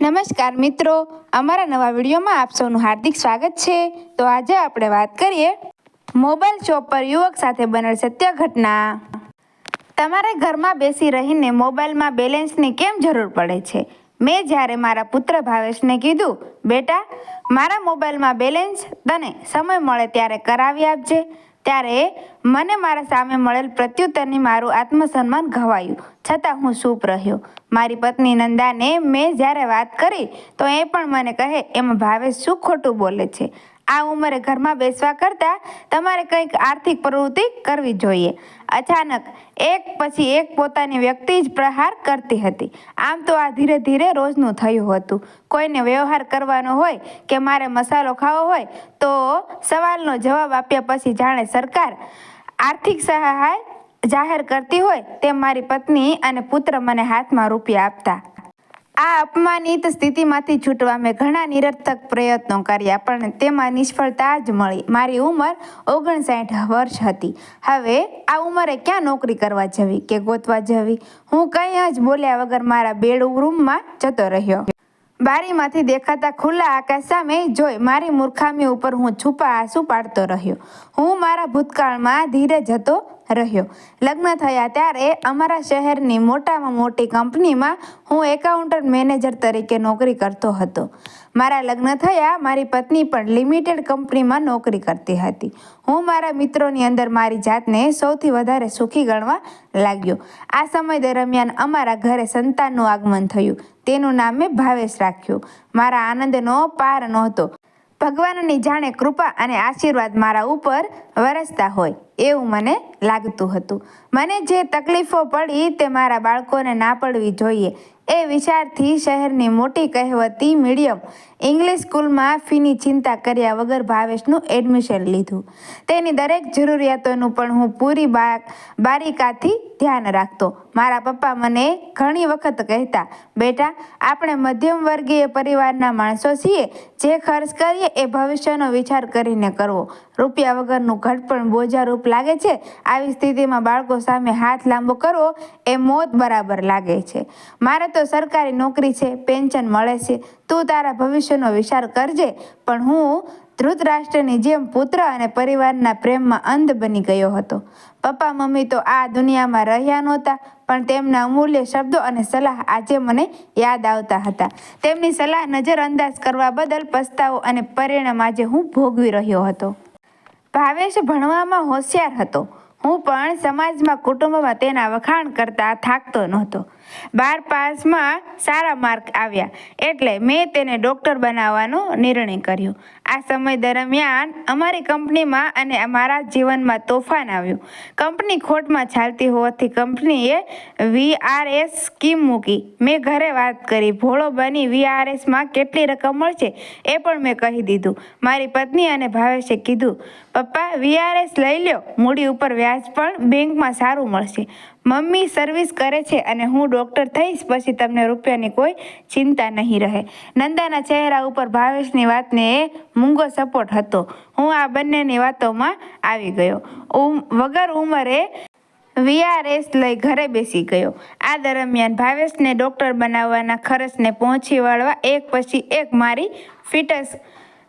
નમસ્કાર મિત્રો, અમારા નવા વિડીયોમાં આપ સૌનું હાર્દિક સ્વાગત છે. તો આજે આપણે વાત કરીએ મોબાઈલ શોપ પર યુવક સાથે બનેલ સત્ય ઘટના. તમારે ઘરમાં બેસી રહીને મોબાઈલમાં બેલેન્સની કેમ જરૂર પડે છે? મેં જ્યારે મારા પુત્ર ભાવેશને કીધું, બેટા, મારા મોબાઈલમાં બેલેન્સ તને સમય મળે ત્યારે કરાવી આપજે. ત્યારે મને મારા સામે મળેલ પ્રત્યુત્તરની મારું આત્મસન્માન ઘવાયું. છતાં હું ચૂપ રહ્યો. મારી પત્ની નંદાને મેં જ્યારે વાત કરી, તો એ પણ મને કહે, એમાં ભાવેશ શું ખોટું બોલે છે? આ ઉંમરે ઘરમાં બેસવા કરતાં તમારે કંઈક આર્થિક પ્રવૃત્તિ કરવી જોઈએ. અચાનક એક પછી એક પોતાની વ્યક્તિ જ પ્રહાર કરતી હતી. આમ તો આ ધીરે ધીરે રોજનું થયું હતું. કોઈને વ્યવહાર કરવાનો હોય કે મારે મસાલો ખાવો હોય તો સવાલનો જવાબ આપ્યા પછી જાણે સરકાર આર્થિક સહાય જાહેર કરતી હોય તેમ મારી પત્ની અને પુત્ર મને હાથમાં રૂપિયા આપતા. આ અપમાનિત સ્થિતિમાંથી છૂટવા મેં ઘણા નિરર્થક પ્રયત્નો કર્યા, પણ તેમાં નિષ્ફળતા જ મળી. મારી ઉંમર ઓગણસાઠ વર્ષ હતી. હવે આ ઉંમરે ક્યાં નોકરી કરવા જવી કે ગોતવા જવી? હું કંઈ જ બોલ્યા વગર મારા બેડરૂમમાં જતો રહ્યો. બારીમાંથી દેખાતા ખુલ્લા આકાશ સામે જોઈ મારી મૂર્ખામી ઉપર હું છુપા આંસુ પાડતો રહ્યો. હું મારા ભૂતકાળમાં ધીરે જતો રહ્યો. લગ્ન થયા ત્યારે અમારા શહેરની મોટામાં મોટી કંપનીમાં હું એકાઉન્ટન્ટ મેનેજર તરીકે નોકરી કરતો હતો. મારા લગ્ન થયા મારી પત્ની પણ લિમિટેડ કંપનીમાં નોકરી કરતી હતી. હું મારા મિત્રોની અંદર મારી જાતને સૌથી વધારે સુખી ગણવા લાગ્યો. આ સમય દરમિયાન અમારા ઘરે સંતાનનું આગમન થયું. તેનું નામ મેં ભાવેશ રાખ્યું. મારા આનંદનો પાર નહોતો. ભગવાનની જાણે કૃપા અને આશીર્વાદ મારા ઉપર વરસતા હોય એવું મને લાગતું હતું. મને જે તકલીફો પડી તે મારા બાળકોને ના પડવી જોઈએ. એ વિચારથી શહેરની મોટી કહેવતી મીડિયમ ઇંગ્લિશ સ્કૂલમાં ફીની ચિંતા કર્યા વગર ભાવેશનું એડમિશન લીધું. તેની દરેક જરૂરિયાતોનું પણ હું પૂરી બારીકાથી ધ્યાન રાખતો. મારા પપ્પા મને ઘણી વખત કહેતા, બેટા, આપણે મધ્યમ વર્ગીય પરિવારના માણસો છીએ. જે ખર્ચ કરીએ એ ભવિષ્યનો વિચાર કરીને કરવો. રૂપિયા વગરનું ઘટપણ બોજારૂપ લાગે છે. આવી સ્થિતિમાં બાળકો સામે હાથ લાંબો કરવો એ મોત બરાબર લાગે છે. મારે તો સરકારી નોકરી છે, પેન્શન મળે છે. તું તારા ભવિષ્યનો વિચાર કરજે. પણ હું ધૃતરાષ્ટ્રની જેમ પુત્ર અને પરિવારના પ્રેમમાં અંધ બની ગયો હતો. પપ્પા, મમ્મી તો આ દુનિયામાં રહ્યા નહોતા, પણ તેમના અમૂલ્ય શબ્દો અને સલાહ આજે મને યાદ આવતા હતા. તેમની સલાહ નજરઅંદાજ કરવા બદલ પસ્તાવો અને પરિણામ આજે હું ભોગવી રહ્યો હતો. ભાવેશ ભણવામાં હોશિયાર હતો. હું પણ સમાજમાં, કુટુંબમાં તેના વખાણ કરતા થાકતો નહોતો. બાર પાસમાં સારા માર્ક આવ્યા. એટલે મેં તેને ડૉક્ટર બનાવવાનો નિર્ણય કર્યો. આ સમય દરમિયાન અમારી કંપનીમાં અને મારા જીવનમાં તોફાન આવ્યું. કંપની ખોટમાં ચાલતી હોવાથી કંપનીએ વીઆરએસ સ્કીમ મૂકી. મેં ઘરે વાત કરી, ભોળો બની વીઆરએસમાં કેટલી રકમ મળશે? એ પણ મેં કહી દીધું. મારી પત્ની અને ભાવેશે કીધું, પપ્પા વીઆરએસ લઈ લ્યો. મૂડી ઉપર વ્યાજ પણ બેંકમાં સારું મળશે. મમ્મી સર્વિસ કરે છે અને હું ડૉક્ટર થઈશ, પછી તમને રૂપિયાની કોઈ ચિંતા નહીં રહે. નંદાના ચહેરા ઉપર ભાવેશની વાતને મૂંગો સપોર્ટ હતો. હું આ બંનેની વાતોમાં આવી ગયો. ઉમ, વગર ઉંમરે વીઆરએસ લઈ ઘરે બેસી ગયો. આ દરમિયાન ભાવેશને ડૉક્ટર બનાવવાના ખર્ચને પહોંચી વળવા એક પછી એક મારી ફિટસ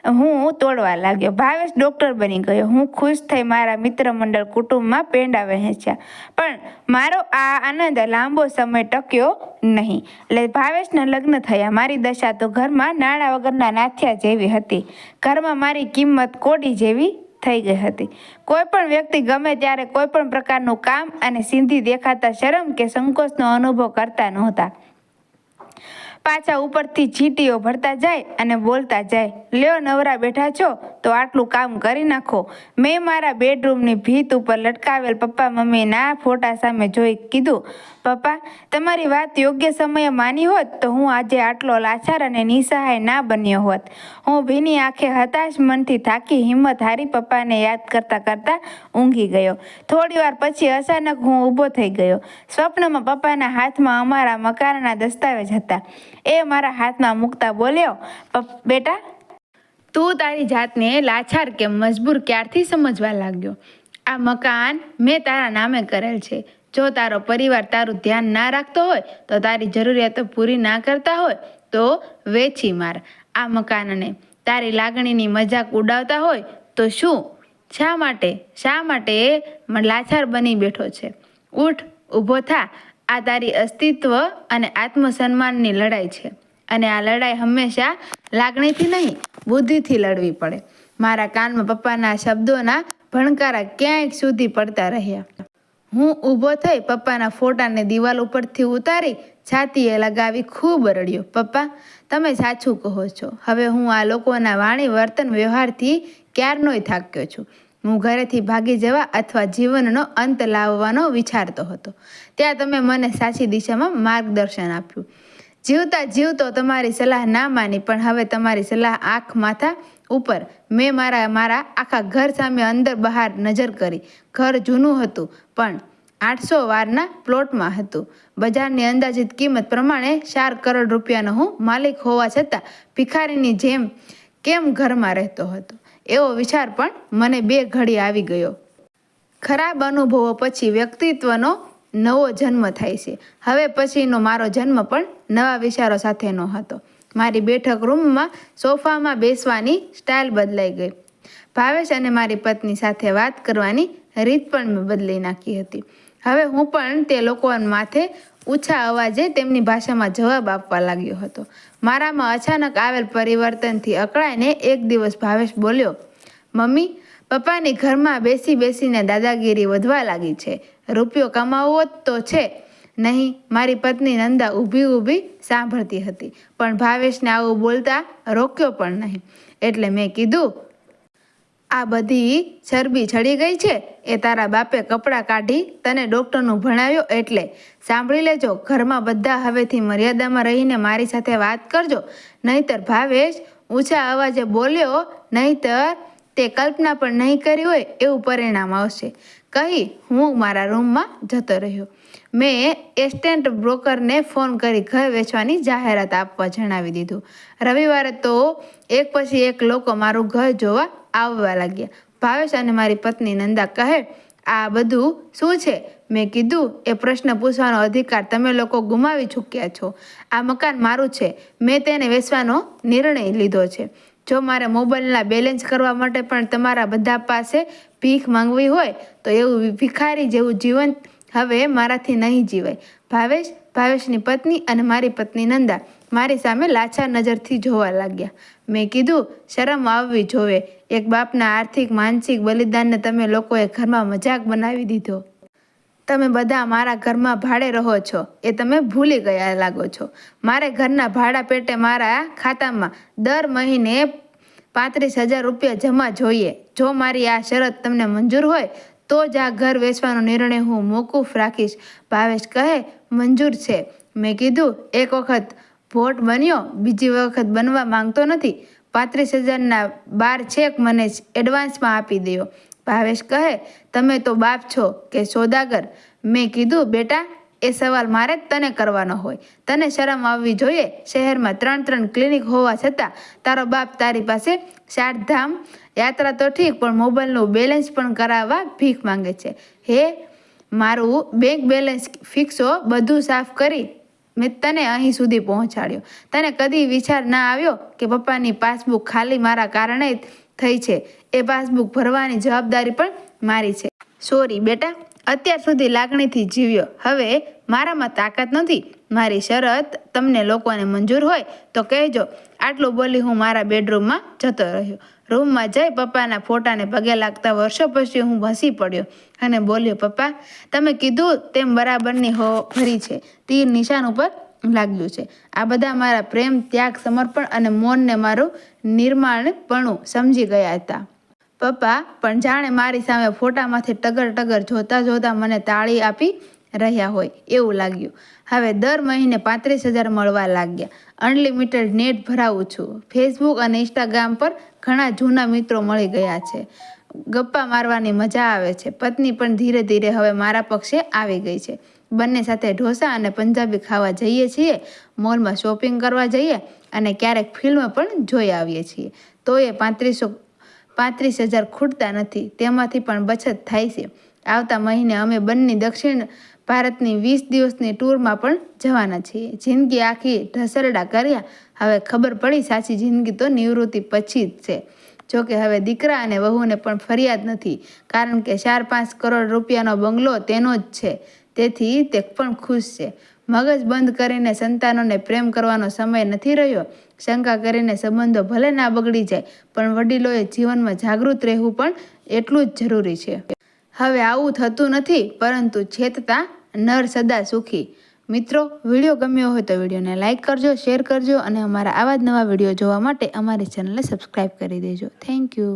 હું તોડવા લાગ્યો. ભાવેશ ડૉક્ટર બની ગયો. હું ખુશ થઈ મારા મિત્ર મંડળ કુટુંબમાં પેંડા વહેંચ્યા. પણ મારો આ આનંદ લાંબો સમય ટક્યો નહીં. એટલે ભાવેશના લગ્ન થયા. મારી દશા તો ઘરમાં નાણાં વગરના નાથિયા જેવી હતી. ઘરમાં મારી કિંમત કોડી જેવી થઈ ગઈ હતી. કોઈ પણ વ્યક્તિ ગમે ત્યારે કોઈ પણ પ્રકારનું કામ અને સિંધી દેખાતા શરમ કે સંકોચનો અનુભવ કરતા નહોતા. પાછા ઉપરથી ચીટીઓ ભરતા જાય અને બોલતા જાય, લ્યો નવરા બેઠા છો, તો આટલું કામ કરી નાખો. મેં મારા બેડરૂમની ભીત ઉપર લટકાવેલ પપ્પા મમ્મીના ફોટા સામે જોઈ કીધું, પપ્પા, તમારી વાત યોગ્ય સમયે માની હોત તો હું આજે આટલો લાચાર અને નિસહાય ના બન્યો હોત. હું ભીની આંખે હતાશ મનથી થાકી હિંમત હારી પપ્પાને યાદ કરતા કરતા ઊંઘી ગયો. થોડી વાર પછી અચાનક હું ઊભો થઈ ગયો. સ્વપ્નમાં પપ્પાના હાથમાં અમારા મકાનના દસ્તાવેજ હતા. એ મારા હાથમાં મૂકતા બોલ્યો બેટા, તું તારી જાતને લાચાર કે મજબૂર ક્યારથી સમજવા લાગ્યો? આ મકાન મેં તારા નામે કરેલ છે. જો તારો પરિવાર તારું ધ્યાન ના રાખતો હોય, તો તારી જરૂરિયાતો પૂરી ના કરતા હોય, તો વેચી માર આ મકાનને. તારી લાગણીની મજાક ઉડાવતા હોય, તો શું? શા માટે? શા માટે લાછાર બની બેઠો છે? ઉઠ, ઊભો થા. આ તારી અસ્તિત્વ અને આત્મસન્માનની લડાઈ છે. અને આ લડાઈ હંમેશા લાગણીથી નહીં, બુદ્ધિથી લડવી પડે. મારા કાનમાં પપ્પાના શબ્દોના ભણકારા ક્યાંય સુધી પડતા રહ્યા. હું ઊભો થઈ પપ્પાના ફોટાને દિવાલ ઉપરથી ઉતારી છાતીએ લગાવી ખૂબ રડ્યો. પપ્પા, તમે સાચું કહો છો. હવે હું આ લોકોના વાણી વર્તન વ્યવહારથી ક્યારનોય થાક્યો છું. હું ઘરેથી ભાગી જવા અથવા જીવનનો અંત લાવવાનો વિચારતો હતો. ત્યાં તમે મને સાચી દિશામાં માર્ગદર્શન આપ્યું. જીવતા જીવતો તમારી સલાહ ના માની, પણ હવે તમારી સલાહ આંખ માથા ઉપર. મેં મારા મારા આખા ઘર સામે અંદર બહાર નજર કરી. ઘર જૂનું હતું, પણ આઠસો વારના પ્લોટમાં હતું. બજારની અંદાજિત કિંમત પ્રમાણે ચાર કરોડ રૂપિયાનો હું માલિક હોવા છતાં ભિખારીની જેમ કેમ ઘરમાં રહેતો હતો? એવો વિચાર પણ મને બે ઘડી આવી ગયો. ખરાબ અનુભવો પછી વ્યક્તિત્વનો નવો જન્મ થાય છે. હવે પછીનો મારો જન્મ પણ નવા વિચારો સાથેનો હતો મારી બેઠક રૂમમાં સોફામાં બેસવાની સ્ટાઇલ બદલાઈ ગઈ. ભાવેશ અને મારી પત્ની સાથે વાત કરવાની રીત પણ મેં બદલી નાખી હતી. હવે હું પણ તે લોકો માથે ઓછા અવાજે તેમની ભાષામાં જવાબ આપવા લાગ્યો હતો. મારામાં અચાનક આવેલ પરિવર્તનથી અકળાઈને એક દિવસ ભાવેશ બોલ્યો, મમ્મી, પપ્પાની ઘરમાં બેસી બેસીને દાદાગીરી વધવા લાગી છે. રૂપિયો કમાવવો જ તો છે. નહીં, મારી પત્ની નંદા ઊભી ઊભી સાંભળતી હતી, પણ ભાવેશને આવું બોલતા રોક્યો પણ નહીં. એટલે મેં કીધું આ બધી ચરબી ચડી ગઈ છે. એ તારા બાપે કપડાં કાઢી તને ડૉક્ટરનું ભણાવ્યો એટલે. સાંભળી લેજો, ઘરમાં બધા હવેથી મર્યાદામાં રહીને મારી સાથે વાત કરજો. નહીતર ભાવેશ ઊંચા અવાજે બોલ્યો, નહીતર તે કલ્પના પણ નહીં કરી હોય એવું પરિણામ આવશે. કહી હું મારા રૂમમાં જતો રહ્યો. મેં એસ્ટેન્ટ બ્રોકરને ફોન કરી ઘર વેચવાની જાહેરાત આપવા જણાવી દીધું. રવિવારે તો એક પછી એક લોકો મારું ઘર જોવા આવવા લાગ્યા. ભાવેશ અને મારી પત્ની નંદા કહે, આ બધું શું છે? મેં કીધું, એ પ્રશ્ન પૂછવાનો અધિકાર તમે લોકો ગુમાવી ચૂક્યા છો. આ મકાન મારું છે. મેં તેને વેચવાનો નિર્ણય લીધો છે. જો મારે મોબાઈલના બેલેન્સ કરવા માટે પણ તમારા બધા પાસે ભીખ માંગવી હોય, તો એવું ભિખારી જેવું જીવન હવે મારાથી નહીં જીવાય. ભાવેશ, ભાવેશની પત્ની અને મારી પત્ની નંદા મારી સામે લાછા નજરથી જોવા લાગ્યા. મેં કીધું, શરમ આવવી જોવે. એક બાપના આર્થિક, માનસિક બલિદાનને તમે લોકોએ ઘરમાં મજાક બનાવી દીધો. તમે બધા મારા ઘરમાં ભાડે રહો છો. એ તમે ભૂલી ગયા લાગો છો. મારે ઘરના ભાડા પેટે મારા ખાતામાં દર મહિને પાંત્રીસ હજાર રૂપિયા જમા જોઈએ. જો મારી આ શરત તમને મંજૂર હોય તો જ આ ઘર વેચવાનો નિર્ણય હું મોકૂફ રાખીશ. ભાવેશ કહે, મંજૂર છે. મેં કીધું, એક વખત ભોટ બન્યો, બીજી વખત બનવા માંગતો નથી. પાંત્રીસ હજારના બાર છેક મને એડવાન્સમાં આપી દો ભાવેશ કહે, તમે તો બાપ છો કે સોદાગર. મેં કીધું, બેટા એ સવાલ મારે જ તને કરવાનો હોય. તને શરમ આવવી જોઈએ? શહેરમાં ત્રણ ત્રણ ક્લિનિક હોવા છતાં તારો બાપ તારી પાસે ચારધામ યાત્રા તો ઠીક, પણ મોબાઈલનું બેલેન્સ પણ કરાવવા ભીખ માંગે છે. હે, મારું બેંક બેલેન્સ ફિક્સો, બધું સાફ કરી મેં તને અહીં સુધી પહોંચાડ્યો. તને કદી વિચાર ના આવ્યો કે પપ્પાની પાસબુક ખાલી મારા કારણે થઈ છે? એ પાસબુક ભરવાની જવાબદારી પણ મારી છે. સોરી બેટા. અત્યાર સુધી લાગણીથી જીવ્યો. હવે મારામાં તાકાત નથી. મારી શરત તમને લોકોને મંજૂર હોય તો કહેજો, આટલું બોલી હું મારા બેડરૂમમાં જતો રહ્યો. રૂમમાં જઈ પપ્પાના ફોટાને પગે લાગતા વર્ષો પછી હું હસી પડ્યો અને બોલ્યો, પપ્પા, તમે કીધું તેમ બરાબરની હો ભરી છે. તીર નિશાન ઉપર લાગ્યું છે. આ બધા મારા પ્રેમ, ત્યાગ, સમર્પણ અને મૌનને મારું નિર્માણપણું સમજી ગયા હતા. પપ્પા, પણ જાણે મારી સામે ફોટામાંથી ટગર ટગર જોતા જોતા મને તાળી આપી રહ્યા હોય એવું લાગ્યું. હવે દર મહિને પાંત્રીસ હજાર મળવા લાગ્યા. અનલિમિટેડ નેટ ભરાવું છું. ફેસબુક અને ઇન્સ્ટાગ્રામ પર ઘણા જૂના મિત્રો મળી ગયા છે. ગપ્પા મારવાની મજા આવે છે. પત્ની પણ ધીરે ધીરે હવે મારા પક્ષે આવી ગઈ છે. બંને સાથે ઢોસા અને પંજાબી ખાવા જઈએ છીએ, મોલમાં શોપિંગ કરવા જઈએ અને ક્યારેક ફિલ્મ પણ જોઈ આવીએ છીએ. તો એ પાંત્રીસો પાંત્રીસ હજાર ખૂટતા નથી. તેમાંથી પણ બચત થાય છે. આવતા મહિને અમે બંને દક્ષિણ ભારતની વીસ દિવસની ટૂરમાં પણ જવાના છીએ. જિંદગી આખી ઢસરડા કર્યા. હવે ખબર પડી સાચી જિંદગી તો નિવૃત્તિ પછી જ છે. જોકે હવે દીકરા અને વહુને પણ ફરિયાદ નથી. કારણ કે ચાર પાંચ કરોડ રૂપિયાનો બંગલો તેનો જ છે. તેથી તે પણ ખુશ છે. મગજ બંધ કરીને સંતાનોને પ્રેમ કરવાનો સમય નથી રહ્યો. શંકા કરીને સંબંધો ભલે ના બગડી જાય, પણ વડીલોએ જીવનમાં જાગૃત રહેવું પણ એટલું જ જરૂરી છે. હવે આવું થતું નથી, પરંતુ છેતતા નર સદા સુખી. મિત્રો, વીડિયો ગમ્યો હોય તો વિડીયોને લાઇક કરજો, શેર કરજો અને અમારા આવા જ નવા વીડિયો જોવા માટે અમારી ચેનલને સબસ્ક્રાઈબ કરી દેજો. Thank you.